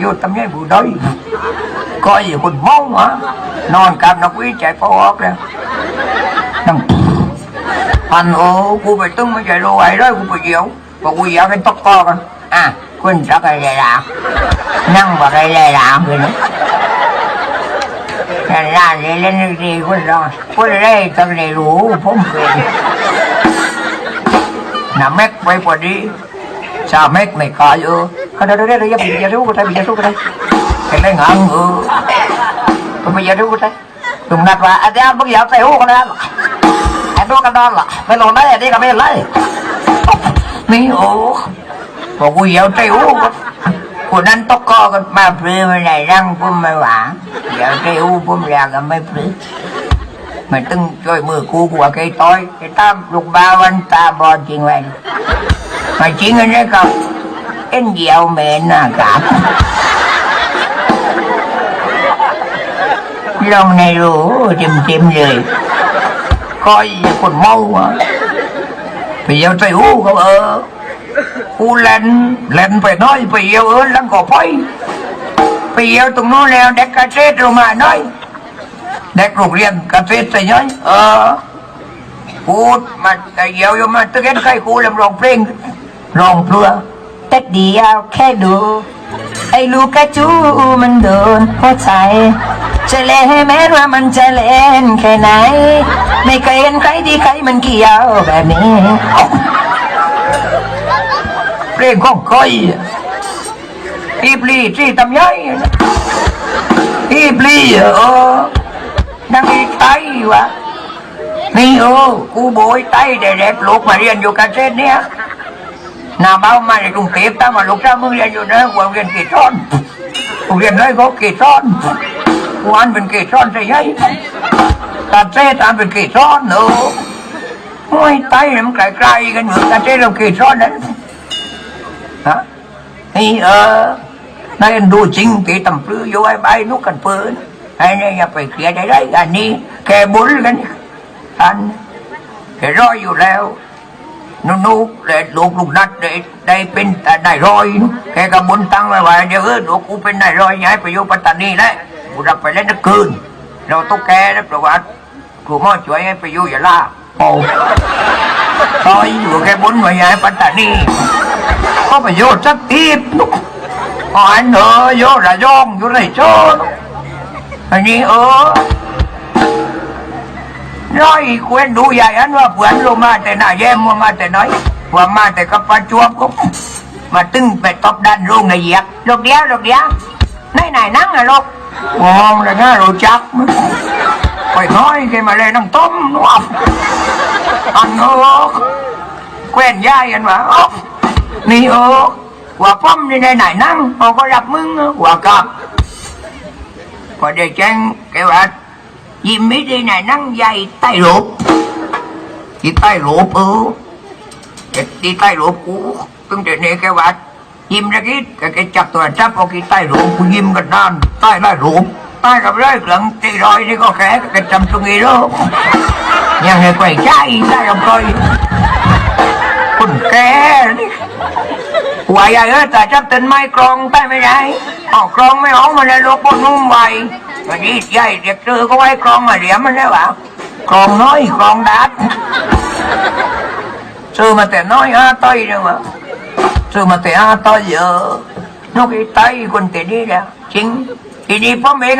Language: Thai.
อยู่ตำแหน่งผู้ด้อยก็อยู่คนเมาวะนอนกับนักวิจัยพอออกแล้วนั่งพันโอ้กูไปตึ้งไม่ใจรู้ไอ้ด้วยกูไปเยี่ยวบอกกูเยี่ยวเป็นตอกคอกันอะคุณสักอะไรล่ะนั่งบอกอะไรล่ะคุณแต่ร้านนี้เล่นดีคุณรอคุณเล่ต้องได้รู้ผมเป็นน่ะแม็กไปพอดี sao mét mày coi ư thôi đây đây đây ขนาดเรื่อยๆอย่าบีบอย่ารู้กูได้บีบอย่ารู้กูได้เห็นได้งางเออมัไม่อย่ารู้กูได้หนุ่มนัดว่าอาจารย์มึงอย่าใส่หูกันนะไอ้ตัวกระดอนล่ะไม่ลงได้ไอ้ที่ก็ไม่เลยนี่โอ้บอกกูอย่าใส่หูกันคนนั้นตกคอกันมาเปลือยไปไหนร่างพุ่มไม่หวานอย่าใส่หูพุ่มแรงกันไม่เปลือยมันตึงช่วยมือกูกูไอ้ต้อยไอ้ตามลูกบาวันตาบอดจริงเว้มัจริงอันนี้ครับ เดียวเมนนะครับลงในรูจิมจิมๆเลยคอยคนเมาอะไปเยี่ยวใจหูเขาเออกูเล่นเล่นไปน้อยไปเยี่ยวเออล้วก็ไปไปเยี่ยวตรงโน้นแล้วเด็กเกษตรลงมาน้อยเด็กโรงเรียนเกษตรใส่ย้อยเออพูดมาแต่เยี่ยวอยู่มาตึกเห็นใครกูลำร้องเพลงร้องเพลือ แต่เดียวแค่ดู ไอ้ลูกกระจูมันโดนหัวใจจะเล่นให้แม้ว่ามันจะเล่นแค่ไหน ไม่เคยเห็นใครที่ใครมันเกี่ยวแบบนี้เพลงของใครอีปลีที่ทำยัยอีปลีเออนังอีไตวะนี่เออกูโบยไตเด็กๆลูกมาเรียนอยู่กันเส้นเนี้ย น้าเบ้ามาในกรุงเทพตั้งมาลูกจ้ามึงเรียนอยู่นะกูเรียนกี่ซ้อนกูเรียนเลยก็กี่ซ้อนกูอ่านเป็นกี่ซ้อนใช่ไหมตัดเส้นตามเป็นกี่ซ้อนเนอะโอ้ยไตมันไกลๆกันเหมือนกันเส้นเรากี่ซ้อนนั้นฮะนี่เออนายดูจริงตีตำปลืออยู่ไอ้ใบนุกกันปืนไอ้นี่อย่าไปเคลียร์ได้ไรอันนี้แกบุญกันอันแกรอยอยู่แล้ว นุนุกเลยลูกลูกนัดได้ได้เป็นแต่นายรอยแกก็บุญตั้งไว้ว่าเดี๋ยวเออลูกกูเป็นนายรอยย้ายไปอยู่ปัตตานีแล้วกูรับไปเล่นนักคืน เราต้องแกนะประวัติครูหมอช่วยให้ไปอยู่ยาลาโอ้อยอยู่แกบุญไว้ย้ายปัตตานี có phải vô rất tiếp lúc có anh ở vô là giòn vô này cho anh đi ở nói quen đủ dài anh ว่าเพื่อนลงมาแต่หน้าแย้มว่ามาแต่น้อยว่ามาแต่กับปลาจวบก็มาตึงไปตบดันลงในเหยียกลูกเดียวลูกเดียวไหนไหนนั่งอะลูกมองเลยนะรู้จักมั้ยไปน้อยแกมาเลยน้ำต้มนวบอันเออแควนย่ายกันว่านี่เออว่าป้อมนี่ในไหนนั่งเขาก็รับมึงเออว่ากับพอได้แจ้งแกว่า ยิ้มไม่ได้ไหนนั่งใหญ่ใต้ลบที่ใต้ลบเออที่ใต้ลบกูเพิ่งเดินเนแกวัดยิ้มนะกิดแกจับตัวจับเอากี่ใต้ลบกูยิ้มกันนานใต้ใต้ลบใต้กับไรหลังตีรอยนี่ก็แค่แกจำตรงนี้แล้วยังให้ไปใช้ใต้กับรอยคุณแกหัวใหญ่เออแต่จับต้นไม้กรองใต้ไม่ได้ออกกรองไม่ออกมาเลยลูกปนุ่มไว วันนี้ใหญ่เด็กซื้อก็ไว้กรองมาเหลี่ยมมันได้หวะกรองน้อยกรองดัดซื้อมาแต่น้อยอาต้อยเลยวะซื้อมาแต่อาต้อยเยอะนกอีไต้คนแต่นี่แหละจริงทีนี้พ่อแมย์